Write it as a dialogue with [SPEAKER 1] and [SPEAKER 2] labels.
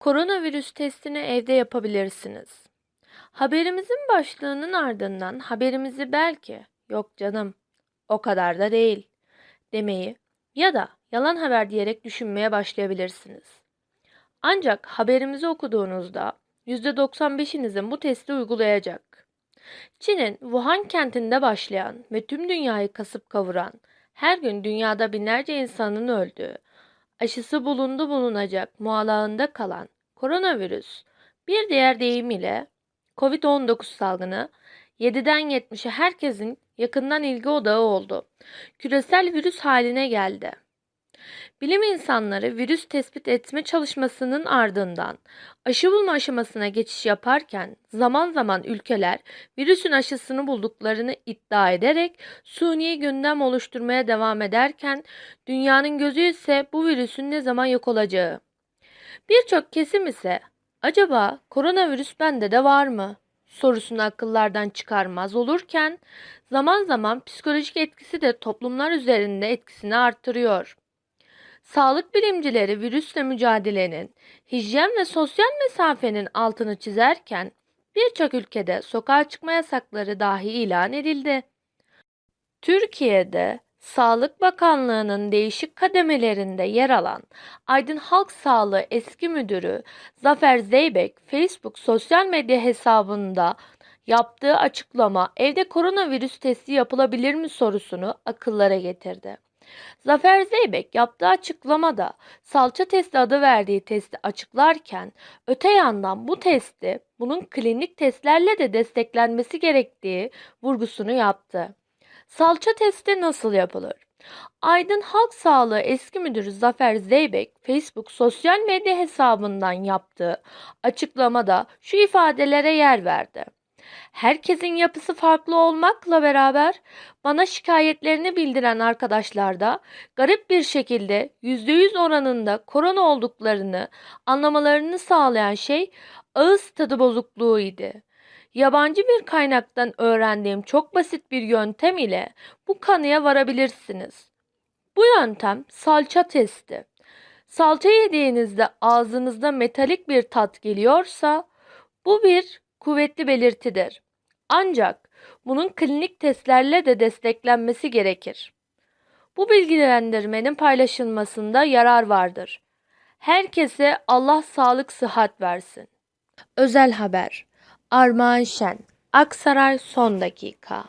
[SPEAKER 1] Koronavirüs testini evde yapabilirsiniz. Haberimizin başlığının ardından haberimizi belki yok canım o kadar da değil demeyi ya da yalan haber diyerek düşünmeye başlayabilirsiniz. Ancak haberimizi okuduğunuzda %95'inizin bu testi uygulayacak. Çin'in Wuhan kentinde başlayan ve tüm dünyayı kasıp kavuran, her gün dünyada binlerce insanın öldüğü, aşısı bulundu bulunacak muallağında kalan koronavirüs, bir diğer deyimiyle COVID-19 salgını 7'den 70'e herkesin yakından ilgi odağı oldu. Küresel virüs haline geldi. Bilim insanları virüs tespit etme çalışmasının ardından aşı bulma aşamasına geçiş yaparken zaman zaman ülkeler virüsün aşısını bulduklarını iddia ederek suni gündem oluşturmaya devam ederken dünyanın gözü ise bu virüsün ne zaman yok olacağı. Birçok kesim ise acaba koronavirüs bende de var mı sorusunu akıllardan çıkarmaz olurken zaman zaman psikolojik etkisi de toplumlar üzerinde etkisini artırıyor. Sağlık bilimcileri virüsle mücadelenin, hijyen ve sosyal mesafenin altını çizerken birçok ülkede sokağa çıkma yasakları dahi ilan edildi. Türkiye'de Sağlık Bakanlığı'nın değişik kademelerinde yer alan Aydın Halk Sağlığı eski müdürü Zafer Zeybek Facebook sosyal medya hesabında yaptığı açıklama evde koronavirüs testi yapılabilir mi sorusunu akıllara getirdi. Zafer Zeybek yaptığı açıklamada salça testi adı verdiği testi açıklarken öte yandan bu testi bunun klinik testlerle de desteklenmesi gerektiği vurgusunu yaptı. Salça testi nasıl yapılır? Aydın Halk Sağlığı eski müdürü Zafer Zeybek Facebook sosyal medya hesabından yaptığı açıklamada şu ifadelere yer verdi. Herkesin yapısı farklı olmakla beraber bana şikayetlerini bildiren arkadaşlar da garip bir şekilde %100 oranında korona olduklarını anlamalarını sağlayan şey ağız tadı bozukluğuydu. Yabancı bir kaynaktan öğrendiğim çok basit bir yöntem ile bu kanıya varabilirsiniz. Bu yöntem salça testi. Salça yediğinizde ağzınızda metalik bir tat geliyorsa bu bir kuvvetli belirtidir. Ancak bunun klinik testlerle de desteklenmesi gerekir. Bu bilgilendirmenin paylaşılmasında yarar vardır. Herkese Allah sağlık sıhhat versin. Özel haber Armağan Şen Aksaray son dakika